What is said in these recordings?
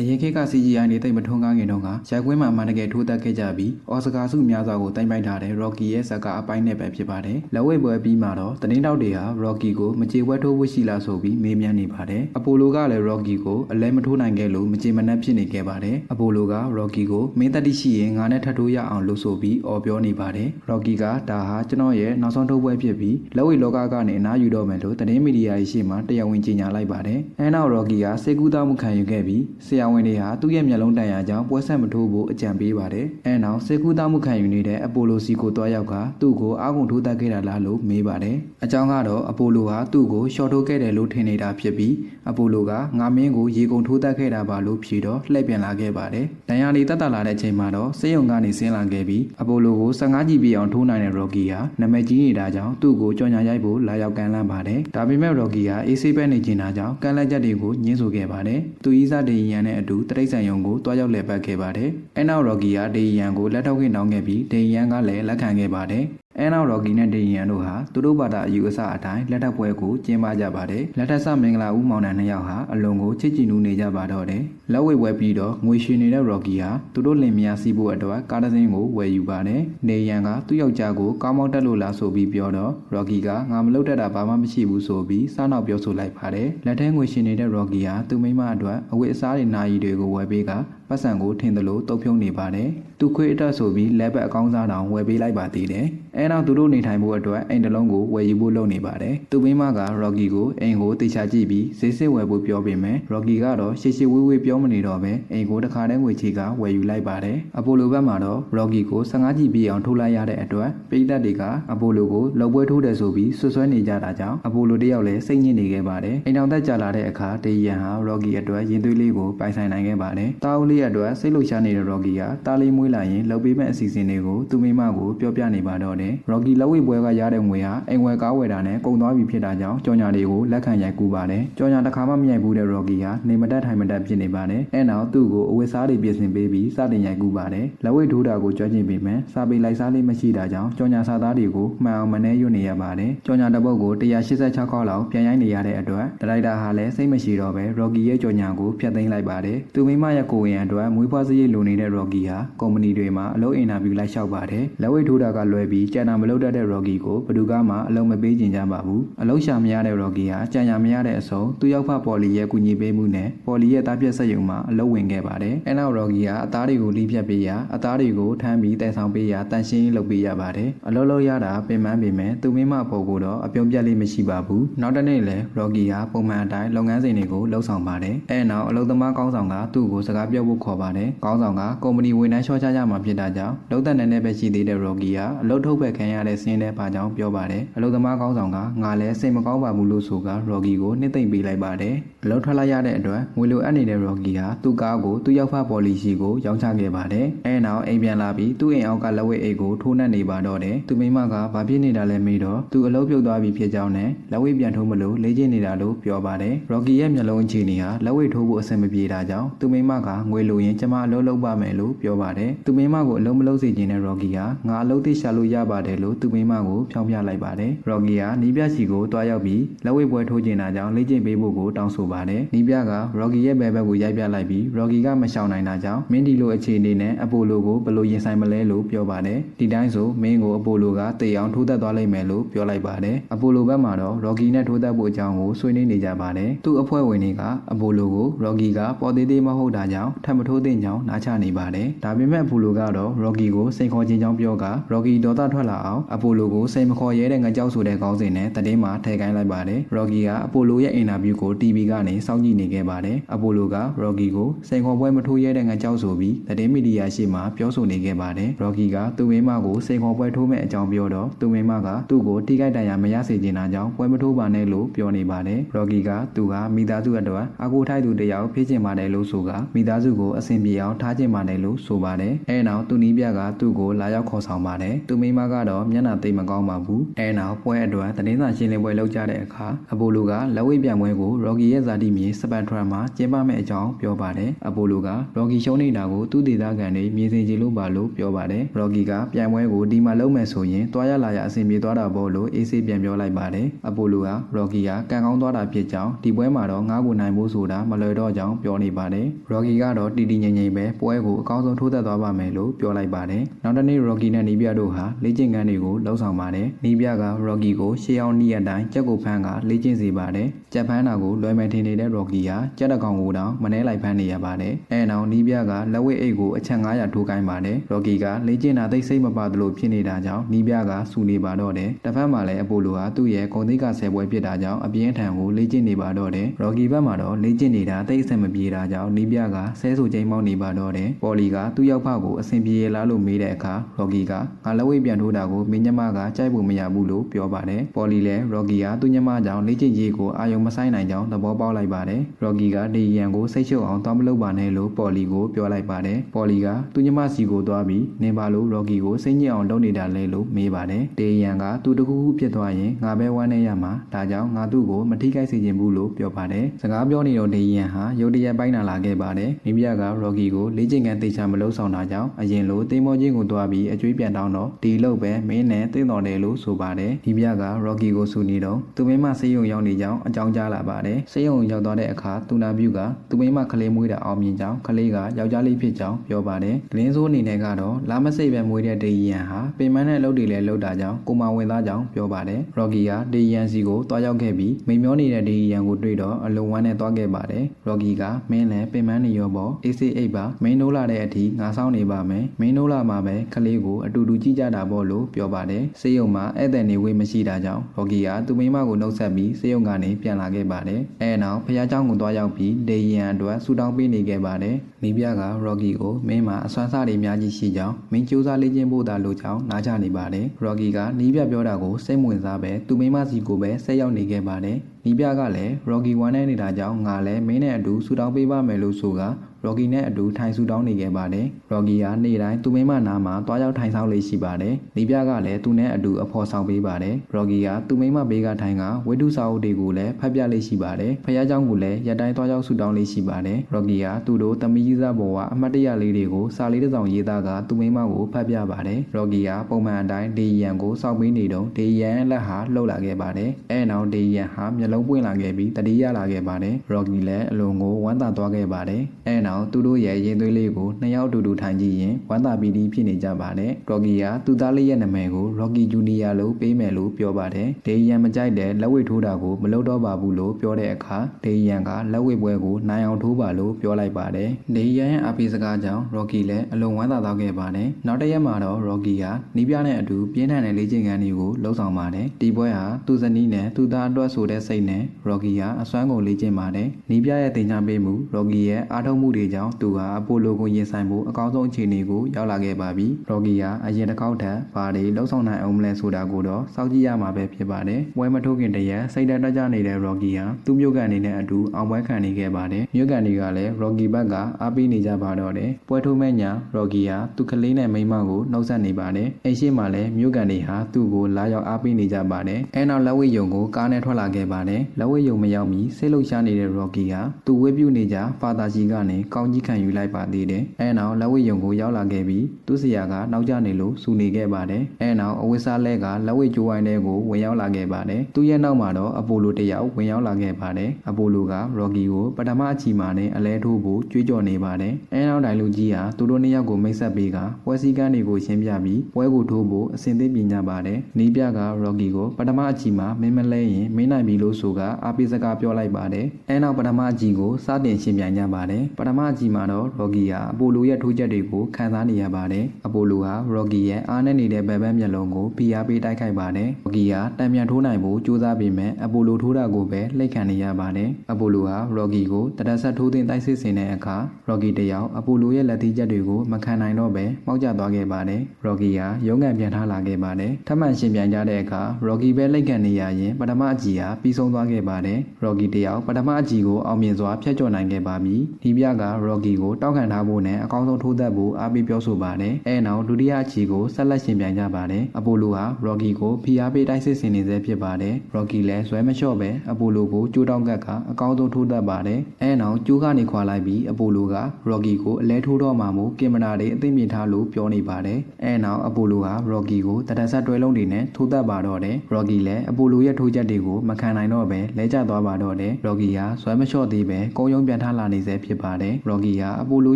အရင်ခေတ်က CGI နေတိတ်မထွန်းကားခင်တုန်းကရိုက်ကွင်းမှာအမှန်တကယ်ထိုးတက်ခဲ့ကြပြီးအော်စကာဆုများစွာကိုတင်ပိုက်ထားတဲ့ Rocky ရဲ့ဇာတ်ကားအပိုင်းနဲ့ပဲဖြစ်ပါတယ်။လက်ဝဲပွဲပြီးမှတော့တင်းတောက်တွေဟာ Rocky ကိုမကြေဝဲထိုးဖို့ရှိလားဆိုပြီးမေးမြန်းနေပါတယ်။အပိုလိုကလည်း Rocky ကိုအလဲမထိုးနိုင်ခဲ့လို့မကြေမနက်ဖြစ်နေခဲ့ပါတယ်။အပိုလိုက Rocky ကိုမင်းတက်တိရှိရင်ငါနဲ့ထပ်ထိုးရအောင်လို့ဆိုပြီးအော်ပြောနေပါတယ်။ Rocky ကဒါဟာကျွန်တော်ရဲ့နောက်ဆုံးထိုးပွဲဖြစ်ပြီးလက်ဝဲလောကကနေအနားယူတော့မယ်လို့သတင်းမီဒီယာရှိမှတရားဝင်ကြေညာလိုက်ပါတယ်။အဲနောက် Rocky ကစေကူးသားမှုခံယူခဲ့ပြီးဆရာဝန်တွေဟာသူ့ရဲ့မျက်လုံးတန်ရာကြောင့်ပွဲဆက်မထိုးဖို့အကြံပေးပါတယ်။အဲနောက်စေကူးသားမှုခံယူနေတဲ့အပိုလိုစီကိုတွားရောက်ကသူ့ကိုအာကုန်ထိုးတက်ခဲ့တာလားလို့မေးပါတယ်။အကြောင်းကတော့အပိုလိုဟာသူ့ကိုရှော့ထိုးခဲ့တယ်လို့ထင်နေတာဖြစ်ပြီးအပိုလိုကငါမင်းကိုရေကုန်ထိုးတက်ခဲ့တာပါလို့ဖြေတော့လှည့်ပြန်လာခဲ့ပါတယ်။ဒဏ်ရာလေးတက်တက်လာတဲ့အချိန်မှာတော့စေယုံကနေဆင်းလာခဲ့ပြီးအပိုလိုကို15ကြည့်ပြည့်အောင်ထိုးနိုင်တဲ့ Rocky ဟာနာမည်ကြီးနေတာကြောင့်သူ့ကိုကြော်ညာရိုက်ဖို့လာရောက်ကမ်းလှမ်းပါတယ်။ဒါပေမဲ့ Rocky ဟာအေးဆေးပဲနေကျင်တာကြောင့်ကမ်းလှမ်းချက်တွေကိုညှင်းဆိုခဲ့ပါတယ်။သူဤစားဒေယန်နဲ့အတူတရိတ်ဆန်ယုံကိုတွားရောက်လည်ပတ်ခဲ့ပါတယ်။အဲနောက် Rocky ဟာဒေယန်ကိုလက်ထောက်ခင်တောင်းခဲ့ပြီးဒေယန်ကလည်းလက်ခံခဲ့ပါတယ်။ အဲနောက် Rocky နဲ့ဒေယန်တို့ဟာသူတို့ဘာသာအယူအဆအတိုင်းလက်ထပ်ပွဲကိုကျင်းပကြပါတယ်။လက်ထပ်ဆမင်္ဂလာဦးမောင်နှံနှစ်ယောက်ဟာအလွန်ကိုချစ်ကြည်နူးနေကြပါတော့တယ်။လက်ဝဲပွဲပြီးတော့ငွေရှင်နေတဲ့ Rocky ဟာသူတို့လင်မယားစီးဖို့အတွက်ကားတစ်စင်းကိုဝယ်ယူပါတယ်။နေရန်ကသူ့ယောက်ျားကိုကောင်းမောက်တက်လို့လားဆိုပြီးပြောတော့ Rocky ကငါမလုပ်တတ်တာဘာမှမရှိဘူးဆိုပြီးစားနောက်ပြောဆိုလိုက်ပါတယ်။လက်ထဲငွေရှင်နေတဲ့ Rocky ဟာသူ့မိန်းမအတွက်အဝတ်အစားတွေနာရီတွေကိုဝယ်ပေးကပတ်စံကိုထင်သလိုတုပ်ဖြုံးနေပါတယ်။သူခွေးအတက်ဆိုပြီးလက်ဘက်အကောင်းစားတောင်ဝယ်ပေးလိုက်ပါသေးတယ်။အဲနောက်သူတို့နေထိုင်ဖို့အတွက်အိမ်တစ်လုံးကိုဝယ်ယူဖို့လုပ်နေပါတယ်။သူမိန်းမက Rocky ကိုအိမ်ကိုတေချာကြည့်ပြီးဈေးစစ်ဝယ်ဖို့ပြောပေမဲ့ Rocky ကတော့ရှေ့ရှေ့ဝေးဝေးပြောမနေတော့ပဲအိမ်ကိုတစ်ခါတည်းငွေချေကဝယ်ယူလိုက်ပါတယ်။အပိုလိုဘက်မှာတော့ Rocky ကို15ကြည့်ပြည့်အောင်ထိုးလိုက်ရတဲ့အတွက်ပိတ်သက်တွေကအပိုလိုကိုလှုပ်ပွဲထိုးတယ်ဆိုပြီးဆွဆွဲနေကြတာကြောင့်အပိုလိုတယောက်လည်းစိတ်ညစ်နေခဲ့ပါတယ်။အိမ်တော်သက်ကြာလာတဲ့အခါတေးရန်ဟာ Rocky အတွက်ရင်သွေးလေးကိုပိုင်ဆိုင်နိုင်ခဲ့ပါတယ်။တာဦးလေးအတွက်စိတ်လှုပ်ရှားနေတဲ့ Rocky ကတားလေးမွေးလာရင်လှုပ်ပေးမဲ့အစီအစဉ်တွေကိုသူမိမကိုပြောပြနေပါတော့တယ်။ Rocky လက်ဝိပွဲကရတဲ့ငွေဟာအိမ်ဝယ်ကားဝယ်တာနဲ့ကုန်သွားပြီဖြစ်တာကြောင့်ကြော်ညာတွေကိုလက်ခံရိုက်ကူးပါတယ်။ကြော်ညာတစ်ခါမှမရိုက်ဘူးတဲ့ Rocky ဟာနေမတက်ထိုင်မတက်ဖြစ်နေပါတယ်။အဲနောက်သူ့ကိုအဝတ်စားတွေပြင်ဆင်ပေးပြီးစတင်ရိုက်ကူးပါတယ်။လက်ဝိထိုးတာကိုကြွချင်ပေမဲ့စာပေလိုက်စားလေးမရှိတာကြောင့်ကြော်ညာစာသားတွေကိုမှန်အောင်မနှဲရွတ်နေရပါတယ်။ကြော်ညာတစ်ပုတ်ကို186ခေါက်လောက်ပြန်ရိုက်နေရတဲ့အတွက်ဒရိုက်တာဟာလည်းစိတ်မရှိတော့ပဲ Rocky ရဲ့ကြော်ညာကိုဖျက်သိမ်းလိုက်ပါတယ်။သူမိမရဲ့ကိုယ်ဝင်အတွက်မွေးဖွားစရိတ်လိုနေတဲ့ Rocky ဟာကုမ္ပဏီတွေမှာအလုပ်အင်တာဗျူးလိုက်လျှောက်ပါတယ်။လက်ဝိထိုးတာကလွယ်ပြီးကြံတာမလုပ်တတ်တဲ့ Rocky ကိုဘယ်သူကမှအလုံးမပေးကြင်ကြပါဘူး။အလုံးရှာမရတဲ့ Rocky ဟာကြံရမရတဲ့အဆုံးသူ့ရောက်ဖပေါ်လီရဲ့ကူညီပေးမှုနဲ့ပေါ်လီရဲ့တားပြက်ဆက်ယုံမှာအလုံးဝင်ခဲ့ပါတယ်။အဲနောက် Rocky ဟာအသားတွေကိုလိပြတ်ပေးရအသားတွေကိုထမ်းပြီးတိုက်ဆောင်ပေးရတန်ရှင်းလုပ်ပေးရပါတယ်။အလုံးလုံးရတာပင်ပန်းပေမဲ့သူမိမပေါ်ကိုတော့အပြုံးပြက်လေးမရှိပါဘူး။နောက်တစ်နေ့လဲ Rocky ဟာပုံမှန်အတိုင်းလုပ်ငန်းစဉ်တွေကိုလှုပ်ဆောင်ပါတယ်။အဲနောက်အလုံးသမားကောင်းဆောင်ကသူ့ကိုစကားပြောဖို့ခေါ်ပါတယ်။ကောင်းဆောင်ကကုမ္ပဏီဝန်ထမ်းလျှော့ချကြမှာဖြစ်တာကြောင့်လုံသက်နေနေပဲရှိသေးတဲ့ Rocky ဟာအလုပ်ထုတ်ပဲခံရတဲ့ဆင်းတဲ့ပါကြောင်းပြောပါတယ်။အလုပ်သမားကောင်းဆောင်ကငါလည်းစိတ်မကောင်းပါဘူးလို့ဆိုက Rocky ကိုနှိမ့်သိမ့်ပေးလိုက်ပါတယ်။အလုပ်ထွက်လိုက်ရတဲ့အတွက်ငွေလိုအပ်နေတဲ့ Rocky ဟာသူ့ကားကိုသူ့ရောက်ဖပေါ်လီရှိကိုရောင်းချခဲ့ပါတယ်။အဲနောက်အိမ်ပြန်လာပြီးသူ့အိမ်အောက်ကလက်ဝဲအိတ်ကိုထိုးနှက်နေပါတော့တယ်။သူမိမကဘာဖြစ်နေတာလဲမေးတော့သူအလုပ်ပြုတ်သွားပြီဖြစ်ကြောင်းနဲ့လက်ဝဲပြန်ထိုးမလို့လေ့ကျင့်နေတာလို့ပြောပါတယ်။ Rocky ရဲ့မျက်လုံးအခြေအနေဟာလက်ဝဲထိုးဖို့အဆင်မပြေတာကြောင့်သူမိမကငွေလိုရင်ကျမအလုပ်လုပ်ပါမယ်လို့ပြောပါတယ်။သူမိမကိုအလုပ်မလုပ်စေချင်တဲ့ Rocky ဟာငါအလုပ်သိရှာလို့ရပါတယ်လို့သူမိမကိုဖြောင်းပြလိုက်ပါတယ်။ Rocky ဟာနီးပြစီကိုတွားရောက်ပြီးလက်ဝဲပွဲထိုးကျင်တာကြောင့်လေ့ကျင့်ပေးဖို့ကိုတောင်းဆိုပါတယ်။နီးပြက Rocky ရဲ့ဘဲဘက်ကိုရိုက်ပြလိုက်ပြီး Rocky ကမရှောင်နိုင်တာကြောင့်မင်းဒီလိုအခြေအနေနဲ့အပိုလိုကိုဘယ်လိုရင်ဆိုင်မလဲလို့ပြောပါတယ်။ဒီတိုင်းဆိုမင်းကိုအပိုလိုကတေအောင်ထိုးသက်သွားလိမ့်မယ်လို့ပြောလိုက်ပါတယ်။အပိုလိုဘက်မှာတော့ Rocky နဲ့ထိုးသက်ဖို့အကြောင်းကိုဆွေးနွေးနေကြပါတယ်။သူ့အဖွဲ့ဝင်တွေက အပိုလိုကို Rocky ကပေါ်သေးသေးမဟုတ်တာကြောင့်ထပ်မထိုးသင့်ကြောင်းနားချနေပါတယ်။ဒါပေမဲ့အပိုလိုကတော့ Rocky ကိုစိန်ခေါ်ခြင်းကြောင်းပြောက Rocky ဒေါသထွက်လာအောင်အပိုလိုကိုစိန်မခေါ်ရဲတဲ့ငကြောက်ဆိုတဲ့ခေါင်းစဉ်နဲ့တည်င်းမှာထည့်ခိုင်းလိုက်ပါတယ်။ Rocky ကအပိုလိုရဲ့အင်တာဗျူးကို TV ကနေစောင့်ကြည့်နေခဲ့ပါတယ်။အပိုလိုက Rocky ကိုစိန်ခေါ်ပွဲမထိုးရဲတဲ့ငကြောက်ဆိုပြီးတည်င်းမီဒီယာရှေ့မှာပြောဆိုနေခဲ့ပါတယ်။ Rocky ကသူ့မိမကိုစိန်ခေါ်ပွဲထိုးမဲ့အကြောင်းပြောတော့သူ့မိမကသူ့ကိုထိခိုက်ဒဏ်ရာမရစေချင်တာကြောင့်ပွဲမထိုးပါနဲ့လို့ပြောနေပါတယ်။ Rocky ကသူကမိသားစုအတွက်အကူထိုက်သူတယောက်ဖြစ်ချင်ပါတယ်လို့ဆိုကမိသားစုကိုအဆင်ပြေအောင်ထားချင်ပါတယ်လို့ဆိုပါတယ်။အဲနောက်သူနီးပြကသူ့ကိုလာရောက်ခေါ်ဆောင်ပါတယ်။သူမိမမှာကတော့မျက်နှာသိပ်မကောင်းပါဘူးအဲနောက်ပွဲအတွက်သတင်းစာရှင်းလင်းပွဲလုပ်ကြတဲ့အခါအပိုလိုကလက်ဝိတ်ပြန်ပွဲကို Rocky ရဲ့ဇာတိမြေစပန်ထရမှာကျင်းပမယ့်အကြောင်းပြောပါတယ်အပိုလိုက Rocky ရှုံးနေတာကိုသူ့ဒေသခံတွေမြင်စေချင်လို့ပါလို့ပြောပါတယ် Rocky ကပြန်ပွဲကိုဒီမှာလုပ်မယ်ဆိုရင်တွားရလာရအဆင်ပြေသွားတာပေါ့လို့အေးဆေးပြန်ပြောလိုက်ပါတယ်အပိုလိုက Rocky ကကံကောင်းသွားတာဖြစ်ကြောင်းဒီပွဲမှာတော့ငါးကိုနိုင်ဖို့ဆိုတာမလွယ်တော့ကြောင်းပြောနေပါတယ် Rocky ကတော့တီတီငိမ့်ငိမ့်ပဲပွဲကိုအကောင်းဆုံးထိုးသက်သွားပါမယ်လို့ပြောလိုက်ပါတယ်နောက်တစ်နေ့ Rocky နဲ့နီးပြတို့ဟာလေ့ကျင့်ခန်းတွေကိုလှုပ်ဆောင်ပါတယ်နီးပြက Rocky ကိုရှေးအောင်နီးရတိုင်းကြက်ကိုဖမ်းကလေ့ကျင့်စေပါတယ်ကြက်ဖမ်းတာကိုလွယ်မယ်ထင်နေတဲ့ Rocky ဟာကြက်တကောင်ကိုတောင်မနှဲလိုက်ဖမ်းနေရပါတယ်အဲနောက်နီးပြကလက်ဝိတ်အိတ်ကိုအချက်900ထိုးကိုင်းပါတယ် Rocky ကလေ့ကျင့်တာသိစိတ်မပါသလိုဖြစ်နေတာကြောင့်နီးပြကစူနေပါတော့တယ်တစ်ဖက်မှာလည်းအပိုလိုဟာသူ့ရဲ့ဂုံသိက္ခာဆယ်ပွဲဖြစ်တာကြောင့်အပြင်းထန်ကိုလေ့ကျင့်နေပါတော့တယ် Rocky ဘက်မှာတော့လေ့ကျင့်နေတာသိအဆင်မပြေတာကြောင့်နီးပြကဆဲဆူချိန်မောင်းနေပါတော့တယ်ပေါ်လီကသူ့ရောက်ဖကိုအဆင်ပြေရလားလို့မေးတဲ့အခါ Rocky ကငါလက်ဝိတ်ပြန်ထိုးတာကိုမင်းညမကကြိုက်ဖို့မရဘူးလို့ပြောပါတယ်ပေါ်လီလည်း Rocky ကသူ့ညမကြောင့်လေ့ကျင့်ရေးကိုအာယုံမဆိုင်နိုင်ကြောင်းသဘောပေါက်လိုက်ပါတယ် Rocky ကဒီရန်ကိုစိတ်ချုပ်အောင်တောင်းမလုပ်ပါနဲ့လို့ပေါ်လီကိုပြောလိုက်ပါတယ်ပေါ်လီကသူ့ညမစီကိုသွားပြီးနေပါလို့ Rocky ကိုစိတ်ညစ်အောင်လုပ်နေတာလဲလို့မေးပါတယ်ဒေရန်ကသူတခုခုဖြစ်သွားရင်ငါပဲဝမ်းနေရမှာဒါကြောင့်ငါသူ့ကိုမထိခိုက်စေချင်ဘူးလို့ပြောပါတယ်စကားပြောနေတော့ဒေရန်ဟာရုတ်တရက်ပိုင်းနာလာခဲ့ပါတယ်မိမက Rocky ကိုလေ့ကျင့်ခန်းတေချာမလုပ်ဆောင်တာကြောင့်အရင်လိုတေးမောချင်းကိုသွားပြီးအကျွေးပြန်တောင်းတော့ဒီလို့ပဲမင်းနဲ့သိတော်တယ်လို့ဆိုပါတယ်ဒီပြက Rocky ကိုဆူနေတော့သူမိမဆေးရုံရောက်နေကြောင်းအကြောင်းကြားလာပါတယ်ဆေးရုံရောက်သွားတဲ့အခါသူနာပြုကသူမိမကလေးမွေးတာအောင်မြင်ကြောင်းကလေးကယောက်ျားလေးဖြစ်ကြောင်းပြောပါတယ်လင်းစိုးအနေနဲ့ကတော့လာမစိတ်ပဲမွေးတဲ့ဒေယန်ဟာပင်မနဲ့အလုပ်တွေလည်းလုပ်တာကြောင့်ကိုမဝင်သားကြောင်းပြောပါတယ် Rocky ကဒေယန်စီကိုတွားရောက်ခဲ့ပြီးမိန်မျောနေတဲ့ဒေယန်ကိုတွေ့တော့အလုံဝမ်းနဲ့တွားခဲ့ပါတယ် Rocky ကမင်းလည်းပင်မနေရောပေါ့ AC8 ပါမင်းနိုးလာတဲ့အထိငါဆောင်နေပါမယ်မင်းနိုးလာမှာပဲကလေးကိုအတူတူကြည့်ကြတာပေါ့လို့ပြောပါတယ်စေယုံမှာဧည့်သည်နေဝေးမရှိတာကြောင့် Rocky ကသူ့မိန်းမကိုနှုတ်ဆက်ပြီးစေယုံကနေပြန်လာခဲ့ပါတယ်အဲနောက်ဖះเจ้าကိုတွားရောက်ပြီးဒေယန်အတွက်ဆူတောင်းပေးနေခဲ့ပါတယ် မိပြက Rocky ကိုမင်းမှာအစွမ်းစားတွေအများကြီးရှိကြောင်းမင်းကြိုးစားလေ့ကျင့်ဖို့သာလိုကြောင်းနားချနေပါတယ် Rocky ကနီးပြပြောတာကိုစိတ်ဝင်စားပဲသူ့မိန်းမစီကိုပဲဆက်ရောက်နေခဲ့ပါတယ်နီးပြကလည်း Rocky ဝမ်းနဲ့နေတာကြောင့်ငါလည်းမင်းနဲ့အတူဆူတောင်းပေးပါမယ်လို့ဆိုက Rocky နဲ့အတူထိုင်ဆူတောင်းနေခဲ့ပါတယ်။ Rocky ကနေ့တိုင်းသူ့မိမနာမှာတွားရောက်ထိုင်ဆောင်လေးရှိပါတယ်။နီးပြကလည်းသူနဲ့အတူအဖော်ဆောင်ပေးပါတယ်။ Rocky ကသူ့မိမဘေးကထိုင်ကဝိတုစာအုပ်တွေကိုလည်းဖတ်ပြလေးရှိပါတယ်။ဖခင်เจ้าကိုလည်းရက်တိုင်းတွားရောက်ဆူတောင်းလေးရှိပါတယ်။ Rocky ကသူတို့တမီး ကြီးစားဘဝအမှတ်တရလေးတွေကိုစာလေးတစ်စောင်ရေးသားကသူ့မိမကိုဖတ်ပြပါတယ်။ Rocky ကပုံမှန်အတိုင်းဒေယန်ကိုစောင့်ပေးနေတော့ဒေယန်ရဲ့လက်ဟာလှုပ်လာခဲ့ပါတယ်။အဲနောက်ဒေယန်ဟာမျက်လုံးပွင့်လာခဲ့ပြီးတတိယလာခဲ့ပါတယ်။ Rocky လည်းအလွန်ကိုဝမ်းသာသွားခဲ့ပါတယ်။အဲနောက်သူတို့ရဲ့ရင်သွေးလေးကိုနှစ်ယောက်အတူတူထိုင်ကြည့်ရင်ဝမ်းသာပီတိဖြစ်နေကြပါတယ်။ Rocky ကသူ့သားလေးရဲ့နာမည်ကို Rocky Junior လို့ပေးမယ်လို့ပြောပါတယ်။ဒေယန်မကြိုက်တဲ့လက်ဝိတ်ထိုးတာကိုမလုပ်တော့ပါဘူးလို့ပြောတဲ့အခါဒေယန်ကလက်ဝိတ်ပွဲကိုနိုင်အောင်ထိုးပါလို့ပြောလိုက်ပါတယ်။ဒေယန်ရဲ့အပိစကားကြောင့် Rocky လည်းအလွန်ဝမ်းသာသွားခဲ့ပါတယ်။နောက်တစ်ရက်မှာတော့ Rocky ကနီးပြနဲ့အတူပြင်းထန်တဲ့လေ့ကျင့်ခန်းတွေကိုလှုပ်ဆောင်ပါတယ်။ဒီပွဲဟာသူ့ဇနီးနဲ့သူ့သားအတွက်ဆိုတဲ့စိတ်နဲ့ Rocky ကအစွမ်းကုန်လေ့ကျင့်ပါတယ်။နီးပြရဲ့တင် जा ပေးမှု Rocky ရဲ့အားထုတ်မှုတွေကြောင့်သူဟာအပိုလိုကိုရင်ဆိုင်ဖို့အကောင်းဆုံးအခြေအနေကိုရောက်လာခဲ့ပါပြီ။ Rocky ကအရင်တစ်ခေါက်ထက်ဘာတွေလှုပ်ဆောင်နိုင်အောင်မလဲဆိုတာကိုတော့စောင့်ကြည့်ရမှာပဲဖြစ်ပါတယ်။ပွဲမထုတ်ခင်တည်းရက်စိတ်ဓာတက်ကြနေတဲ့ Rocky ဟာသူ့မြို့ကန်နေနဲ့အတူအောင်ပွဲခံနေခဲ့ပါတယ်။မြို့ကန်တွေကလည်း Rocky ဘက်ကအားပေးနေကြပါတော့တယ်။ပွဲထိုးမဲ့ညာ Rocky ဟာသူ့ကလေးနဲ့မိန်းမကိုနှုတ်ဆက်နေပါတယ်။အိမ်ရှိမှလည်းမြို့ကန်တွေဟာသူ့ကိုလာရောက်အားပေးနေကြပါတယ်။အဲနောက်လက်ဝိတ်ယုံကိုကားနဲ့ထွက်လာခဲ့ပါတယ်။လက်ဝိတ်ယုံမရောက်မီစိတ်လှုပ်ရှားနေတဲ့ Rocky ဟာသူ့ဝေးပြုနေကြဖာသာကြီးကနေကောင်းကြီးခံယူလိုက်ပါသေးတယ်။အဲနောက်လက်ဝိတ်ယုံကိုရောက်လာခဲ့ပြီးသူ့ဆရာကနောက်ကျနေလို့စူနေခဲ့ပါတယ်။အဲနောက်အဝိစားလက်ကလက်ဝိတ်ကျိုးဝိုင်းတဲ့ကိုဝင်ရောက်လာခဲ့ပါတယ်။သူ့ရဲ့နောက်မှာတော့အပိုလိုတစ်ယောက်ဝင်ရောက်လာခဲ့ပါတယ်။အပိုလိုက Rocky ကိုပထမအချီမှာနဲ့အလဲထိုးဖို့ကြွေးကြော်နေပါတယ်။အဲနောက်တိုင်လူကြီးဟာသူတို့နှစ်ယောက်ကိုမိတ်ဆက်ပေးကပွဲစည်းကမ်းတွေကိုရှင်းပြပြီးပွဲကိုထိုးဖို့အစဉ်သင့်ပြင်ကြပါတယ်။နီးပြက Rocky ကိုပထမအချီမှာမင်းမလဲရင်မင်းနိုင်ပြီလို့ဆိုကအားပေးစကားပြောလိုက်ပါတယ်။အဲနောက်ပထမအချီကိုစတင်ရှင်းပြကြပါတယ်။ပထမအချီမှာတော့ Rocky ဟာအပိုလိုရဲ့ထိုးချက်တွေကိုခံစားနေရပါတယ်။အပိုလိုဟာ Rocky ရဲ့အားနဲ့နေတဲ့ဘယ်ဘက်မျက်လုံးကိုဖိအားပေးတိုက်ခိုက်ပါတယ်။ Rocky ဟာတံပြန်ထိုးနိုင်ဖို့ကြိုးစားပေမဲ့အပိုလိုထိုးတာကိုပဲလှိတ်ခံနေရပါတယ်။အပိုလိုဟာ Rocky ကိုတရဆက်ထိုးတင်တိုက်စစ်ဆင်တဲ့အခါ Rocky တယောက်အပိုလိုရဲ့လက်သီးချက်တွေကိုမခံနိုင်တော့ပဲမှောက်ကျသွားခဲ့ပါတယ်။ Rocky ဟာရုံးကန်ပြန်ထားလာခဲ့ပါတယ်။ထပ်မံရှင်ပြန်ကြတဲ့အခါ Rocky ပဲလှိတ်ခံနေရရင်ပထမအကြီးဟာပြီးဆုံးသွားခဲ့ပါတယ်။ Rocky တယောက်ပထမအကြီးကိုအောင်မြင်စွာဖျက်ချော်နိုင်ခဲ့ပါပြီ။ဒီပြက Rocky ကိုတောက်ခံထားဖို့နဲ့အကောင်းဆုံးထိုးသက်ဖို့အားပေးပြောဆိုပါတယ်။အဲနောက်ဒုတိယအချီကိုဆက်လက်ရှင်ပြိုင်ကြပါတယ်။အပိုလိုဟာ Rocky ကိုဖိအားပေးတိုက်စစ်ဆင်နေဆဲဖြစ်ပါတယ်။ Rocky လည်းဇွဲမလျှော့ပဲအပိုလိုကိုကြိုးတောင်းကတ်ကအကောင်းဆုံးထိုးသက်ပါတယ်။အဲနောက်ကျိုးကနေခွာလိုက်ပြီးအပိုလိုက Rocky ကိုအလဲထိုးတော့မှမို့ကင်မရာတွေအသိမြင်ထားလို့ပြောနေပါတယ်။အဲနောက်အပိုလိုဟာ Rocky ကိုတရဆက်တွဲလုံးတွေနဲ့ထိုးသက်ပါတော့တယ်။ Rocky လည်းအပိုလိုရဲ့ထိုးချက်တွေကိုမခံနိုင်တော့ပဲလဲကျသွားပါတော့တယ်။ Rocky ဟာဇွဲမလျှော့သေးပဲကုန်းယုံပြန်ထလာနေဆဲဖြစ်ပါတယ်။ Rocky ဟာအပိုလို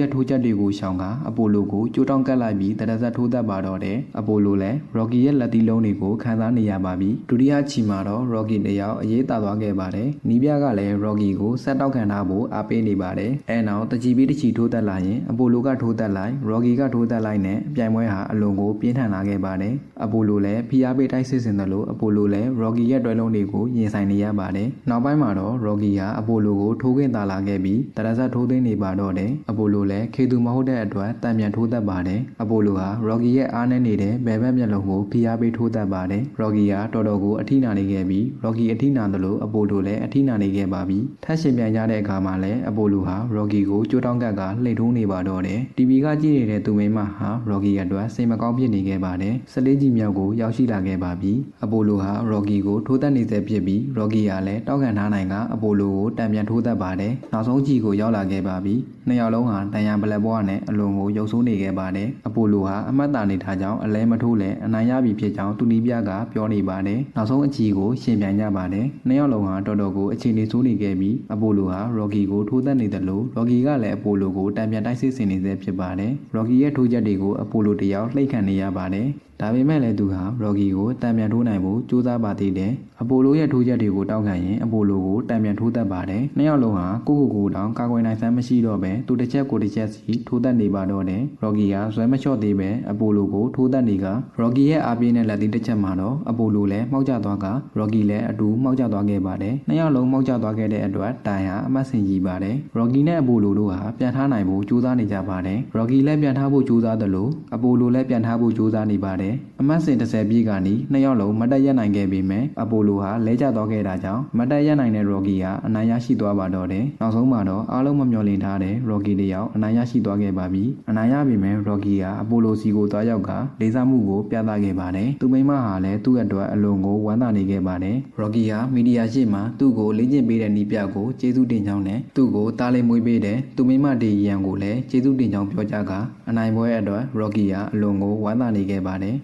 ရဲ့ထိုးချက်တွေကိုရှောင်ကအပိုလိုကိုကြိုးတောင်းကတ်လိုက်ပြီးတရဆက်ထိုးသက်ပါတော့တယ်။အပိုလိုလည်း Rocky ရဲ့လက်သီးလုံးတွေကိုခံစားနေရပါပြီ။ဒုတိယချီမှာတော့ Rocky တယောက်အရေးတာသွားခဲ့ပါတယ်။နီးပြကလည်း Rocky ကိုဆက်တောက်ခံထားဖို့အားပေးနေပါတယ်။အဲနောက်တချီပြီးတချီထိုးသက်လာရင်အပိုလိုကထိုးသက်လိုက် Rocky ကထိုးသက်လိုက်နဲ့ပြိုင်ပွဲဟာအလွန်ကိုပြင်းထန်လာခဲ့ပါတယ်။အပိုလိုလည်းဖိအားပေးတိုက်စစ်စင်တယ်လို့အပိုလိုလည်း Rocky ရဲ့တွဲလုံးတွေကိုရင်ဆိုင်နေရပါတယ်။နောက်ပိုင်းမှာတော့ Rocky ဟာအပိုလိုကိုထိုးခွင့်တာလာခဲ့ပြီးတရဆက်ထိုးသိမ်းနေပါတော့တယ်။အပိုလိုလည်းခေသူမဟုတ်တဲ့အတွက်တံပြန်ထိုးသက်ပါတယ်။အပိုလိုဟာ Rocky ရဲ့အားနည်းနေတဲ့ဘယ်ဘက်မျက်လုံးကိုဖိအားပေးထိုးသက်ပါတယ်။ Rocky ဟာတော်တော်ကိုအထိနာနေခဲ့ပြီး Rocky အထိနာတယ်လို့အပိုလိုလည်းအထိနာနေခဲ့ပါပြီ။ထပ်ရှင်ပြန်ကြတဲ့အခါမှာလည်းအပိုလိုဟာ Rocky ကိုကြိုးတောင်းကတ်ကလှိမ့်ထိုးနေပါတော့တယ်။ TV ကကြည့်နေတဲ့သူမိန်းမဟာ Rocky အတွက်စိတ်မကောင်းဖြစ်နေခဲ့ပါတယ်။14ကြီးမြောက်ကိုရောက်ရှိလာခဲ့ပါပြီ။အပိုလိုဟာ Rocky ကိုထိုးသက်နေစေဖြစ်ပြီး Rocky ကလည်းတောက်ခံထားနိုင်ကအပိုလိုကိုတံပြန်ထိုးသက်ပါတယ်။နောက်ဆုံးကြီးကိုရောက်လာခဲ့ပါပြီ။နှစ်ယောက်လုံးဟာတန်ရန်ပလက်ဘွားနဲ့အလွန်ကိုရုပ်ဆိုးနေခဲ့ပါတယ်။အပိုလိုဟာအမှတ်တာနေထားကြောင်းအလဲမထိုးလဲအနိုင်ရပြီဖြစ်ကြောင်းသူနီးပြကပြောနေပါတယ်။နောက်ဆုံးအကြီးကိုရှင်ပြန်ကြပါတယ်။နှစ်ယောက်လုံးဟာတော်တော်ကိုအခြေအနေဆိုးနေခဲ့ပြီးအပိုလိုဟာ Rocky ကိုထိုးသက်နေတယ်လို့ Rocky ကလည်းအပိုလိုကိုတံပြန်တိုက်စစ်ဆင်နေစေဖြစ်ပါတယ်။ Rocky ရဲ့ထိုးချက်တွေကိုအပိုလိုတယောက်လှိတ်ခံနေရပါတယ်။ ဒါပေမဲ့လည်းသူဟာ Rocky ကိုတံပြန်ထိုးနိုင်ဖို့ကြိုးစားပါသေးတယ်။အပိုလိုရဲ့ထိုးချက်တွေကိုတောက်ခံရင်အပိုလိုကိုတံပြန်ထိုးတတ်ပါတယ်။နှစ်ယောက်လုံးဟာကိုကိုကိုတောင်ကာကွယ်နိုင်စမ်းမရှိတော့ပဲသူတစ်ချက်ကိုတစ်ချက်စီထိုးတတ်နေပါတော့တယ်။ Rocky ကဇွဲမလျှော့သေးပဲအပိုလိုကိုထိုးတတ်နေက Rocky ရဲ့အားပေးနဲ့လက်သီးတစ်ချက်မှာတော့အပိုလိုလည်းမှောက်ကျသွားက Rocky လည်းအတူမှောက်ကျသွားခဲ့ပါတယ်။နှစ်ယောက်လုံးမှောက်ကျသွားခဲ့တဲ့အတွက်တိုင်ဟာအမတ်ဆင်ကြီးပါတယ်။ Rocky နဲ့အပိုလိုတို့ဟာပြန်ထားနိုင်ဖို့ကြိုးစားနေကြပါတယ်။ Rocky လည်းပြန်ထားဖို့ကြိုးစားတယ်လို့အပိုလိုလည်းပြန်ထားဖို့ကြိုးစားနေပါတယ်။အမတ်ဆင်30ပြည့်ကနီးနှစ်ယောက်လုံးမတ်တက်ရက်နိုင်ခဲ့ပေမဲ့အပိုလိုဟာလဲကျသွားခဲ့တာကြောင့်မတ်တက်ရက်နိုင်တဲ့ Rocky ဟာအနိုင်ရရှိသွားပါတော့တယ်။နောက်ဆုံးမှာတော့အားလုံးမမျှော်လင့်ထားတဲ့ Rocky တယောက်အနိုင်ရရှိသွားခဲ့ပါပြီ။အနိုင်ရပြီမဲ့ Rocky ဟာအပိုလိုစီကိုသွားရောက်ကလေးစားမှုကိုပြသခဲ့ပါတယ်။သူမိမဟာလည်းသူ့အတွက်အလွန်ကိုဝမ်းသာနေခဲ့ပါတယ်။ Rocky ဟာမီဒီယာရှိမှသူ့ကိုလေ့ကျင့်ပေးတဲ့နီးပြကိုကျေးဇူးတင်ကြောင်းနဲ့သူ့ကိုတားလေးမွေးပေးတဲ့သူမိမဒေယီယန်ကိုလည်းကျေးဇူးတင်ကြောင်းပြောကြားကအနိုင်ပွဲအတွက် Rocky ဟာအလွန်ကိုဝမ်းသာနေခဲ့ပါတယ်